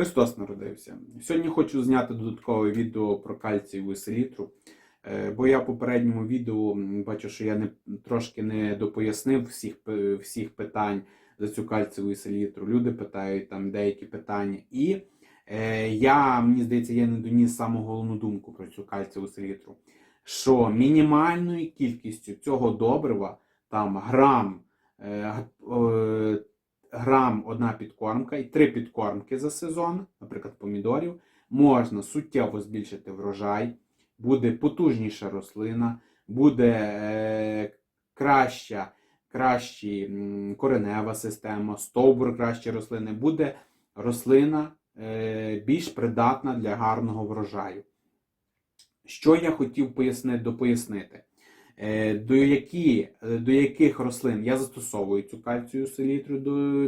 Христос народився. Сьогодні хочу зняти додаткове відео про кальцієву селітру, Е, бо я в попередньому відео бачу, що я не, трошки не допояснив всіх, всіх питань за цю кальцієву селітру. Люди питають там деякі питання. І е, я, мені здається, я не доніс саму головну думку про цю кальцієву селітру. Що мінімальною кількістю цього добрива, там грам, е, е, грам одна підкормка і три підкормки за сезон, наприклад, помідорів, можна суттєво збільшити врожай, буде потужніша рослина, буде е, краща, кращі, коренева система, стовбур кращі рослини, буде рослина е, більш придатна для гарного врожаю. Що я хотів пояснити, допояснити? Е, До, які, е, до яких рослин я застосовую цю кальцію селітру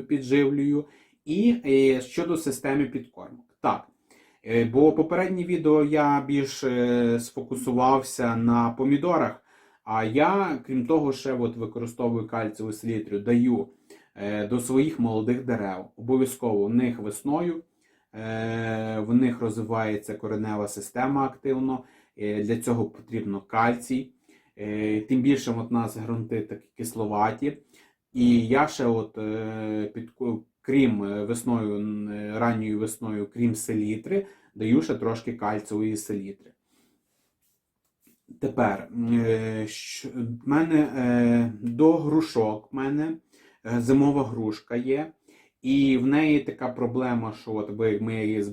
підживлюю, і е, щодо системи підкормок. Так, бо попереднє відео я більш сфокусувався на помідорах, а я, крім того, ще от використовую кальцієву селітру, даю до своїх молодих дерев. Обов'язково в них весною, в них розвивається коренева система активно. Для цього потрібно кальцій. Е, Тим більше от у нас ґрунти такі кисловаті. І я ще, от, е, під, крім е, весною, ранньою весною, крім селітри, даю ще трошки кальцієвої селітри. Тепер, в мене до грушок в мене зимова грушка є. І в неї така проблема, що от, ми її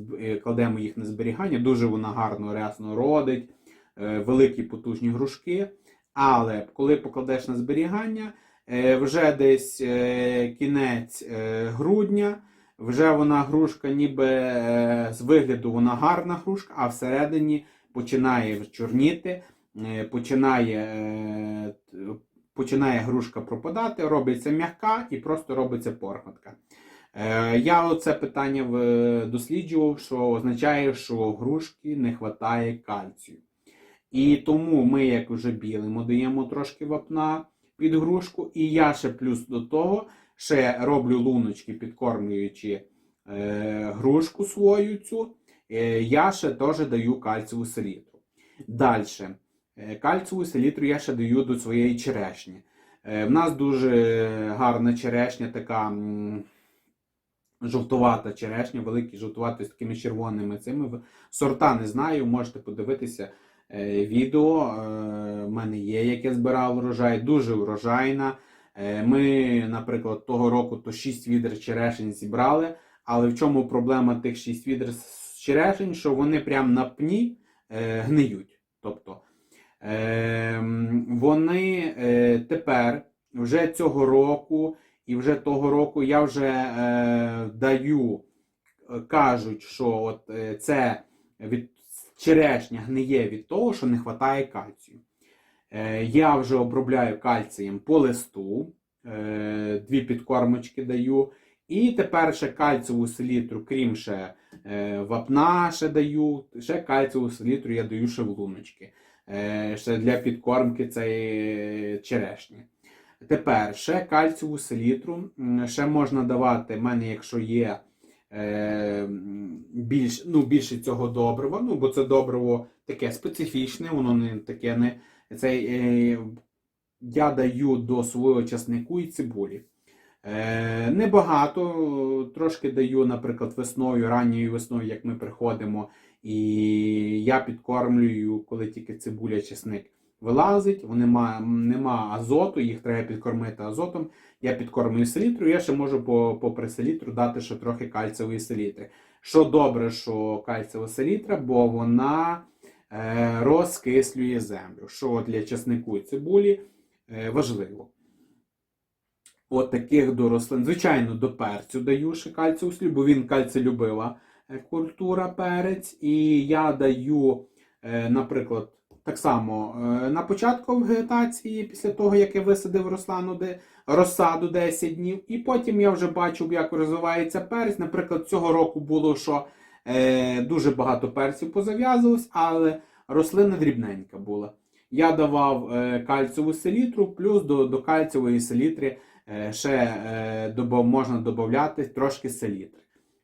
кладемо їх на зберігання, дуже вона гарно рясно родить, великі потужні грушки. Але коли покладеш на зберігання, е, вже десь е, кінець е, грудня, вже вона грушка, ніби з вигляду вона гарна грушка, а всередині починає чорніти, починає, починає грушка пропадати, робиться м'яка і просто робиться порхотка. Я оце питання досліджував, що означає, що грушки не вистачає кальцію. І тому ми, як вже білимо, даємо трошки вапна під грушку. І я ще плюс до того ще роблю луночки, підкормлюючи е, грушку свою цю. Е, я ще теж даю кальцієву селітру. Далі. Кальцієву селітру я ще даю до своєї черешні. Е, в нас дуже гарна черешня, така м, жовтувата черешня, великий жовтуватий з такими червоними цими. Сорта не знаю, можете подивитися е, відео. Е, в мене є, як я збирав врожай, дуже врожайна. Е, Ми, наприклад, того року то 6 відер черешень зібрали, але в чому проблема тих 6 відер черешень, що вони прямо на пні е, гниють. Тобто е, вони е, тепер, вже цього року, і вже того року я вже е, даю, е, кажуть, що от е, це від черешня гниє від того, що не вистачає кальцію. Е, я вже обробляю кальцієм по листу, е, дві підкормочки даю. І тепер ще кальцієву селітру, крім ще е, вапна, ще даю, ще кальцієву селітру я даю ще в луночки. Ще для підкормки цієї черешні. Тепер ще кальцієву селітру, ще можна давати, в мене, якщо є більш, ну, більше цього добрива, ну, бо це добриво таке специфічне, воно не таке не. Це, е, я даю до свого часнику і цибулі. Е, небагато, трошки даю, наприклад, весною, ранньою весною, як ми приходимо, і я підкормлюю, коли тільки цибуля, чесник вилазить, вони нема, нема азоту, їх треба підкормити азотом. Я підкормлюю селітру, я ще можу по, попри селітру дати ще трохи кальцієвої селітри. Що добре, що кальцієва селітра, бо вона е, розкислює землю, що для чеснику і цибулі е, важливо. От таких до рослин. Звичайно, до перцю даю ще кальцієву селітру, бо він кальцилюбива е, культура перець. І я даю, е, наприклад, так само е, на початку вегетації, після того, як я висадив рослану, розсаду 10 днів, і потім я вже бачу, як розвивається перець. Наприклад, цього року було, що е, дуже багато перців позав'язувалось, але рослина дрібненька була. Я давав е, кальцієву селітру, плюс до, до кальцієвої селітри е, ще е, добав, можна додати трошки селітри.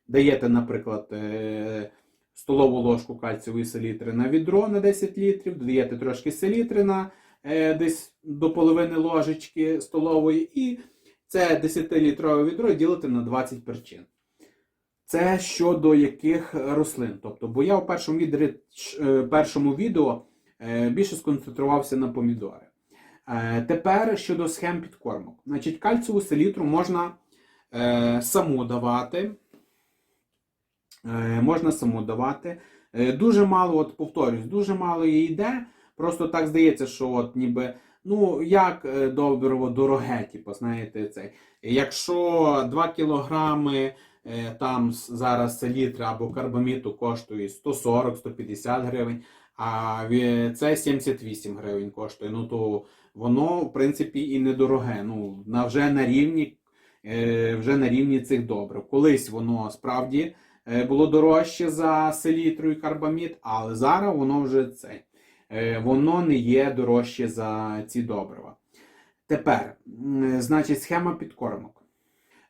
даєте, наприклад, е, столову ложку кальцієвої селітри на відро на 10 літрів, додаєте трошки селітри на е, десь до половини ложечки столової, і це 10-літрове відро ділите на 20 перчин. Це щодо яких рослин. Тобто, бо я у першому відео, першому відео е, більше сконцентрувався на помідори. Е, Тепер щодо схем підкормок. Значить, кальцеву селітру можна е, саму давати. Е, можна саму давати. Е, Дуже мало, от повторюсь, дуже мало її йде. Просто так здається, що от ніби, ну, як е, добриво дороге, типу, знаєте, цей. Якщо 2 кілограми там зараз селітри або карбаміту коштує 140-150 гривень, а це 78 гривень коштує, ну то воно, в принципі, і недороге. Ну, вже на рівні, вже на рівні цих добрив. Колись воно справді було дорожче за селітру і карбамід, але зараз воно вже це. е, Воно не є дорожче за ці добрива. Тепер, значить, схема підкормок.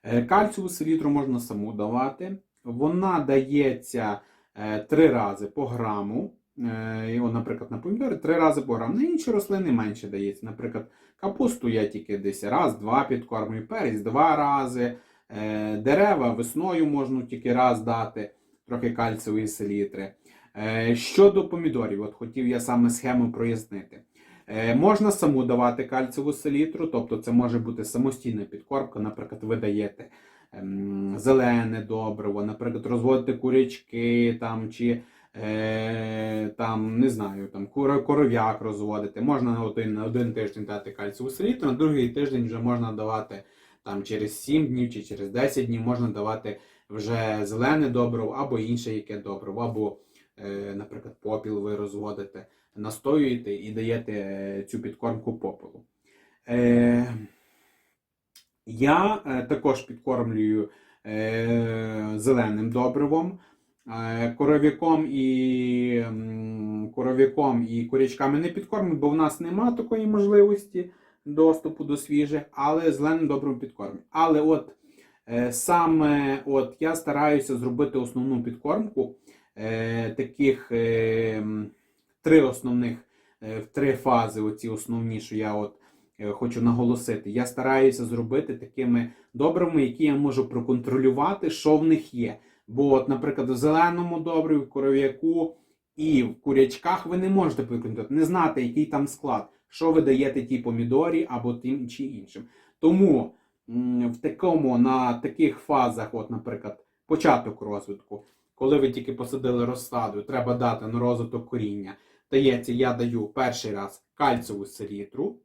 Е, Кальцеву селітру можна саму давати. Вона дається е, три рази по граму. Е, от, наприклад, на помідори три рази по граму. На інші рослини менше дається. Наприклад, капусту я тільки десь раз-два підкормлюю, перець два рази. Е, Дерева весною можна тільки раз дати, трохи кальцевої селітри. Е, Щодо помідорів, от хотів я саме схему прояснити. Е, Можна саму давати кальцеву селітру, тобто це може бути самостійна підкормка. Наприклад, ви даєте ем, зелене добриво, наприклад, розводите курячки там, чи там, не знаю, там коров'як розводити. Можна на один, на один тиждень дати кальцеву селітру, на другий тиждень вже можна давати там, через 7 днів чи через 10 днів можна давати вже зелене добриво або інше яке добриво, або, е, наприклад, попіл ви розводите настоюєте і даєте е, цю підкормку попелу. Е, я також підкормлюю зеленим добривом, коров'яком і, коров'яком і курячками не підкормлю, бо в нас нема такої можливості доступу до свіжих, але зеленим добривом підкормлю. Але от е, саме от я стараюся зробити основну підкормку е, таких. Е, три основних три фази, оці основні, що я от хочу наголосити. Я стараюся зробити такими добрими, які я можу проконтролювати, що в них є. Бо, от, наприклад, в зеленому добриві, в коров'яку і в курячках ви не можете проконтролювати, не знати, який там склад, що ви даєте тій помідорі або тим чи іншим. Тому в такому, на таких фазах, от, наприклад, початок розвитку, коли ви тільки посадили розсаду, треба дати на розвиток коріння. Дається, я даю перший раз кальцеву селітру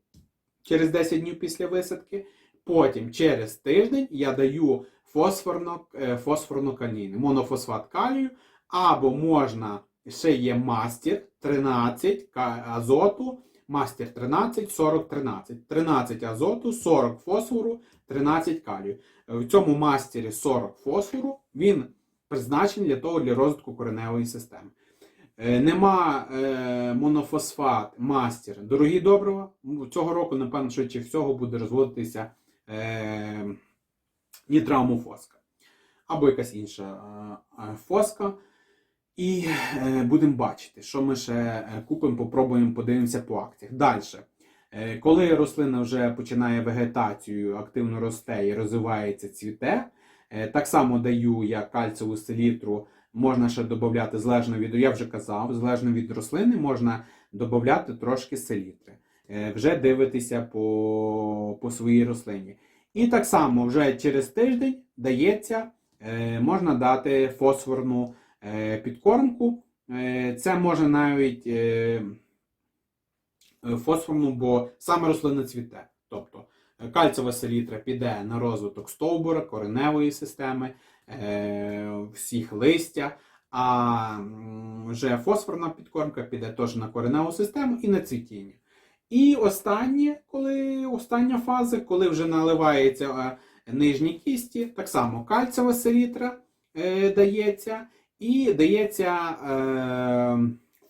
через 10 днів після висадки. Потім через тиждень я даю фосфорно, е, фосфорно-калійний, монофосфат калію, або можна, ще є мастер 13 азоту, мастер 13, 40, 13. 13 азоту, 40 фосфору, 13 калію. В цьому мастері 40 фосфору, він призначений для того для розвитку кореневої системи. Е, Нема е, монофосфат, мастер, дорогі добрива. Цього року, напевно, швидше всього буде розводитися е, нітраумофоска. Або якась інша е, е, фоска. І е, будемо бачити, що ми ще е, купимо, попробуємо, подивимося по акціях. Далі. Е, коли рослина вже починає вегетацію, активно росте і розвивається, цвіте, так само даю я кальцеву селітру можна ще додати залежно від, я вже казав, залежно від рослини можна додати трошки селітри. Вже дивитися по, по своїй рослині. І так само вже через тиждень дається, можна дати фосфорну підкормку. Е, Це може навіть е, е, фосфорну, бо саме рослина цвіте. Тобто е, кальцева селітра піде на розвиток стовбура, кореневої системи, е, всіх листя, а вже фосфорна підкормка піде теж на кореневу систему і на цвітіння. І останнє, коли остання фаза, коли вже наливається е, нижні кісті, так само кальцева селітра е, дається, і дається е,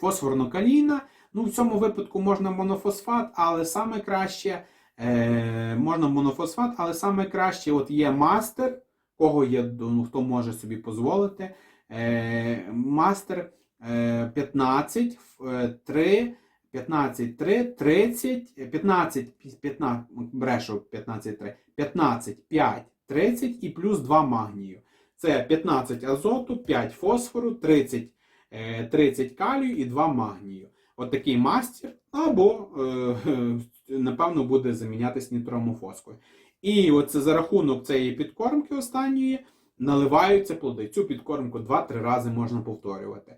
фосфорно-калійна. Ну, в цьому випадку можна монофосфат, але саме краще е, можна монофосфат, але саме краще от є мастер кого є, ну, хто може собі дозволити. Е, мастер е, 15, е, 3, 15, 3, 30, е, 15, 15, брешу 15, 3, 15, 5, 30 і плюс 2 магнію. Це 15 азоту, 5 фосфору, 30, е, 30 калію і 2 магнію. От такий мастер, або, е, напевно, буде замінятися нітромофоскою. І оце за рахунок цієї підкормки останньої наливаються плоди. Цю підкормку 2-3 рази можна повторювати.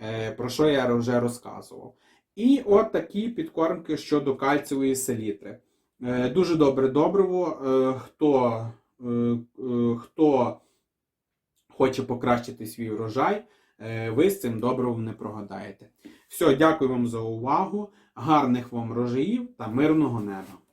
Е, Про що я вже розказував. І от такі підкормки щодо кальцієвої селітри. Е, Дуже добре добриво. Е, Хто, е, е, хто хоче покращити свій врожай, е, ви з цим добривом не прогадаєте. Все, дякую вам за увагу, гарних вам рожаїв та мирного неба.